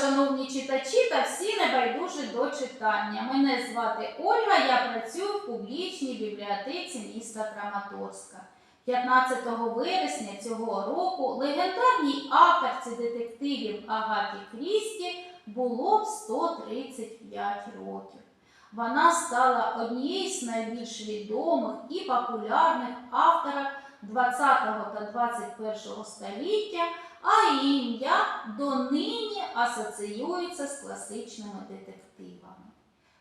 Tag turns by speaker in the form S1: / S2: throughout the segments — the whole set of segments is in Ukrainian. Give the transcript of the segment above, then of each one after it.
S1: шановні читачі та всі небайдужі до читання. Мене звати Ольга, я працюю в публічній бібліотеці міста Краматорська. 15 вересня цього року легендарній авторці детективів Агаті Крісті було б 135 років. Вона стала однією з найбільш відомих і популярних авторів 20 та 21 століття, а ім'я донині асоціюється з класичними детективами.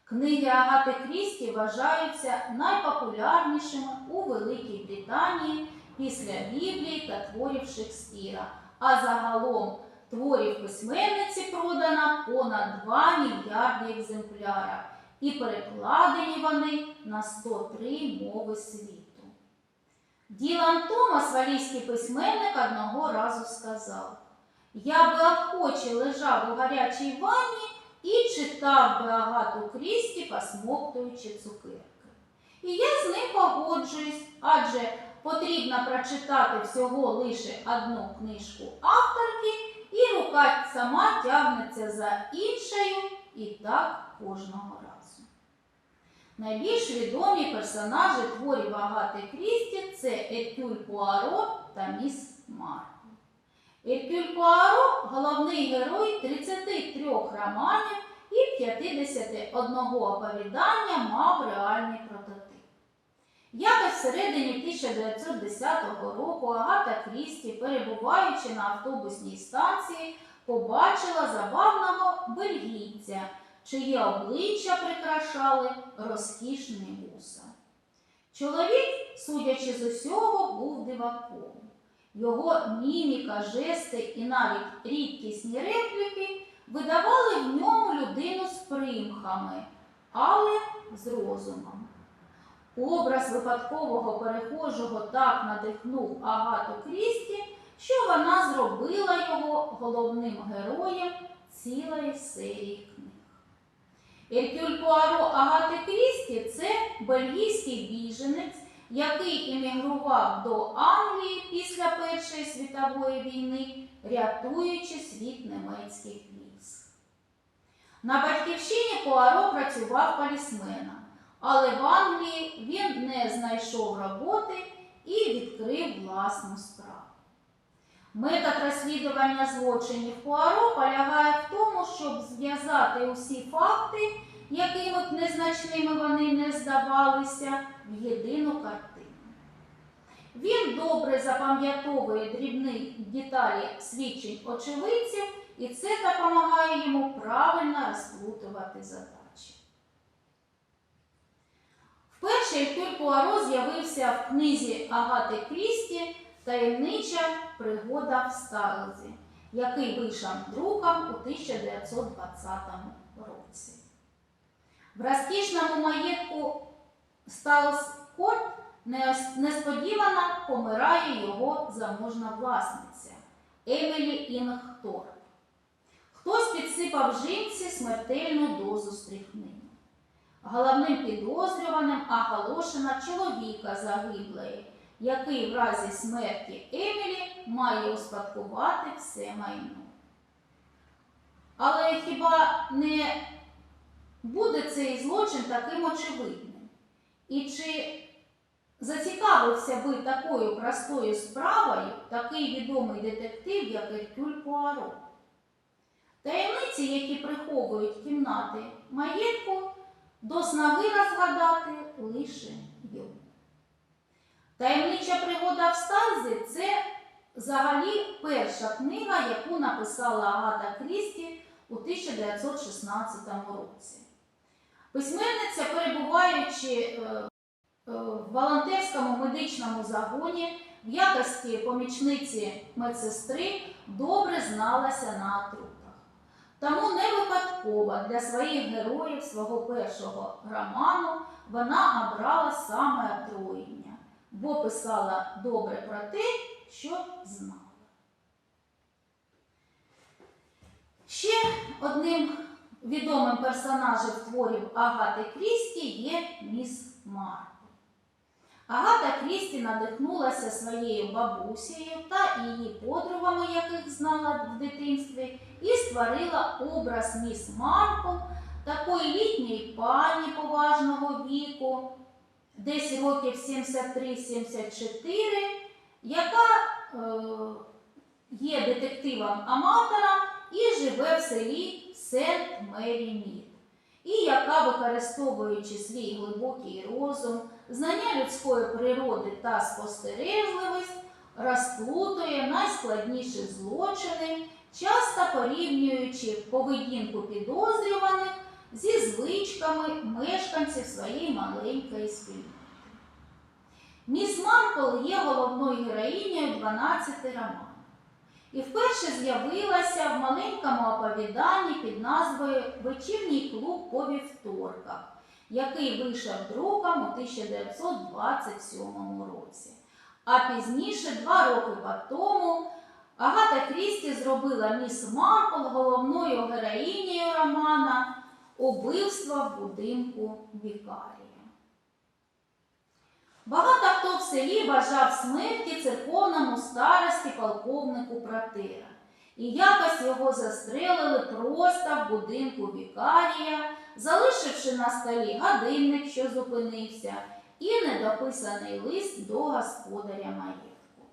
S1: Книги Агати Крісті вважаються найпопулярнішими у Великій Британії після Біблії та творів Шекспіра, а загалом творів письменниці продано понад 2 мільярди екземплярів і перекладені вони на 103 мови світу. Ділан Томас, валійський письменник, одного разу сказав: Я би охоче лежав у гарячій ванні і читав би Агату Крісті, посмоктуючи цукерки. І я з ним погоджуюсь, адже потрібно прочитати всього лише одну книжку авторки, і рука сама тягнеться за іншою, і так кожного разу. Найбільш відомі персонажі творів Агати Крісті це Еркюль Пуаро та міс Марпл. Еркюль Пуаро – головний герой 33 романів і 51 оповідання мав реальний прототип. Якось всередині 1910 року Агата Крісті, перебуваючи на автобусній станції, побачила забавного бельгійця, чиє обличчя прикрашали розкішні вуса. Чоловік, судячи з усього, був диваком. Його міміка, жести і навіть рідкісні репліки видавали в ньому людину з примхами, але з розумом. Образ випадкового перехожого так надихнув Агату Крісті, що вона зробила його головним героєм цілої серії книг. Еркюль Пуаро Агати Крісті це бельгійський біженець, який емігрував до Англії після Першої світової війни, рятуючи світ німецьких військ. На батьківщині Пуаро працював полісменом, але в Англії він не знайшов роботи і відкрив власну справу. Метод розслідування злочинів Пуаро полягає в тому, щоб зв'язати усі факти, якими б незначними вони не здавалися, в єдину картину. Він добре запам'ятовує дрібні деталі свідчень очевидців, і це допомагає йому правильно розплутувати задачі. Вперше Еркюль Пуаро з'явився в книзі Агати Крісті Таємнича пригода в Старлзі, який вийшов друком у 1920 році. В розкішному маєтку Старлз Корт несподівано помирає його заможна власниця Емілі Інгторп. Хтось підсипав жінці смертельну дозу стріхнини. Головним підозрюваним оголошено чоловіка загиблої, який в разі смерті Емілі має успадкувати все майно. Але хіба не буде цей злочин таким очевидним? І чи зацікавився би такою простою справою такий відомий детектив, як Еркюль Пуаро? Таємниці, які приховують кімнати маєтку, до снаги розгадати лише йому. Таємнича пригода в Сталзі це взагалі перша книга, яку написала Агата Крісті у 1916 році. Письменниця, перебуваючи е, е, в волонтерському медичному загоні в якості помічниці медсестри, добре зналася на отрутах. Тому не випадково для своїх героїв свого першого роману вона обрала саме отруєння, бо писала добре про те, що знала. Ще одним відомим персонажем творів Агати Крісті є міс Марпл. Агата Крісті надихнулася своєю бабусею та її подругами, яких знала в дитинстві, і створила образ міс Марпл, такої літньої пані поважного віку, десь років 73-74, яка е, є детективом-аматором і живе в селі Сент Мід, і яка, використовуючи свій глибокий розум, знання людської природи та спостережливість, розплутує найскладніші злочини, часто порівнюючи поведінку підозрюваних зі звичками мешканців своєї маленької спільноти. Міс Марпл є головною героїнею 12 романів і вперше з'явилася в маленькому оповіданні під назвою Вечірній клуб по вівторках, який вийшов друком у 1927 році. А пізніше, два роки по тому, Агата Крісті зробила міс Марпл головною героїнею романа Убивство в будинку Вікарія. Багато хто в селі бажав смерті церковному старості полковнику Протера. І якось його застрелили просто в будинку вікарія, залишивши на столі годинник, що зупинився, і недописаний лист до господаря маєтку.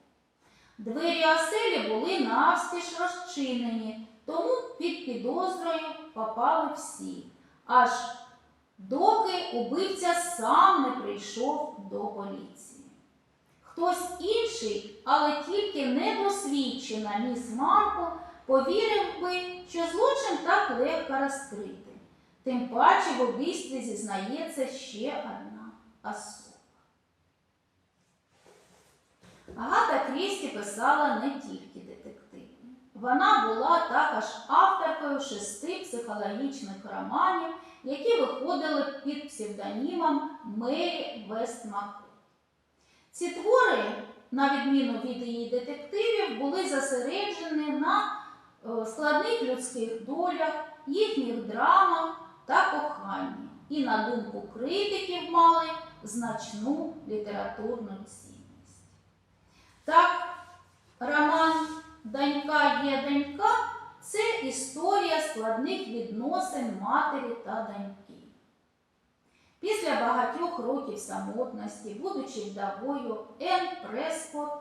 S1: Двері оселі були навстіж розчинені, тому під підозрою попали всі, аж доки убивця сам не прийшов до поліції. Хтось інший, але тільки недосвідчена міс Марпл повірив би, що злочин так легко розкрити. Тим паче в убійстві зізнається ще одна особа. Агата Крісті писала не тільки детективи. Вона була також авторкою шести психологічних романів, які виходили під псевдонімом Мері Вестмакот. Ці твори, на відміну від її детективів, були зосереджені на е, складних людських долях, їхніх драмах та коханні, і, на думку критиків, мали значну літературну цінність. Так, роман Донька є донька це історія складних відносин матері та доньки. Після багатьох років самотності, будучи вдовою, Енн Прескот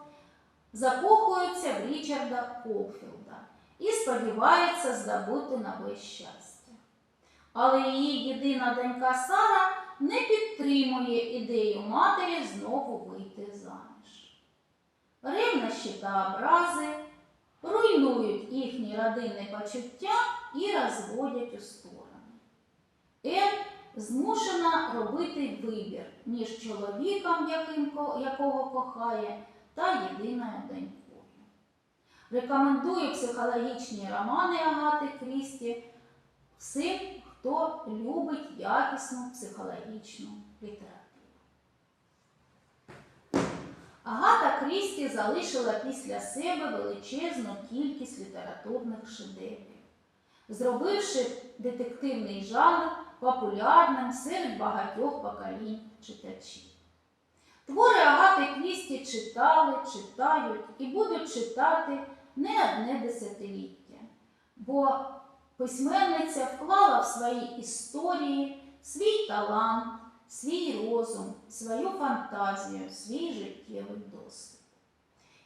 S1: закохується в Річарда Колфілда і сподівається здобути нове щастя. Але її єдина донька Сара не підтримує ідею матері знову вийти заміж. Ревнощі та образи руйнують їхні родинні почуття і розводять у сторони. Ен змушена робити вибір між чоловіком, якого кохає, та єдиною донькою. Рекомендую психологічні романи Агати Крісті всім, хто любить якісну психологічну літературу. Агата Крісті залишила після себе величезну кількість літературних шедеврів, зробивши детективний жанр популярним серед багатьох поколінь читачів. Твори Агати Крісті читали, читають і будуть читати не одне десятиліття, бо письменниця вклала в свої історії свій талант, свій розум, свою фантазію, свій життєвий досвід.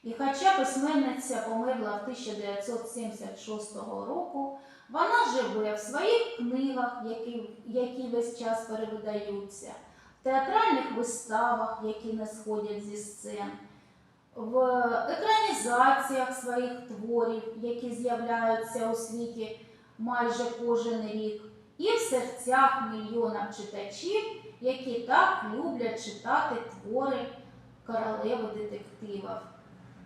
S1: І хоча письменниця померла в 1976 року, вона живе в своїх книгах, які, які весь час перевидаються, в театральних виставах, які не сходять зі сцен, в екранізаціях своїх творів, які з'являються у світі майже кожен рік, і в серцях мільйонів читачів, які так люблять читати твори королеви детективів.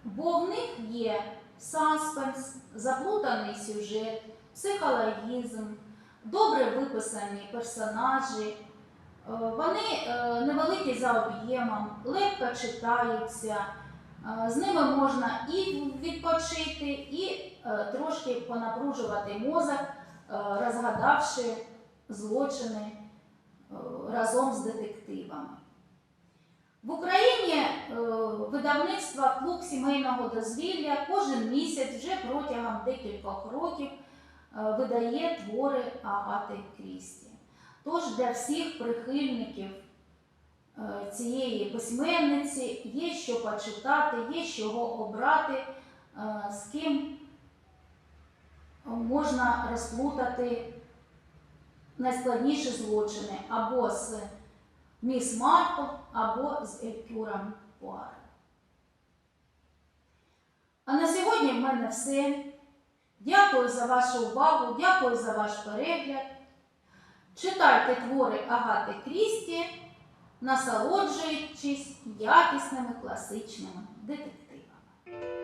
S1: Бо в них є саспенс, заплутаний сюжет, психологізм, добре виписані персонажі. Е, Вони е, невеликі за об'ємом, легко читаються, е, з ними можна і відпочити, і трошки понапружувати мозок, розгадавши злочини разом з детективами. В Україні видавництво клуб сімейного дозвілля кожен місяць вже протягом декількох років видає твори Агати Крісті. Тож для всіх прихильників е, цієї письменниці є що почитати, є чого обрати, е, з ким можна розплутати найскладніші злочини або з міс Марпл, або з Елькюром Пуаре. А на сьогодні в мене все. Дякую за вашу увагу, дякую за ваш перегляд. Читайте твори Агати Крісті, насолоджуючись якісними класичними детективами.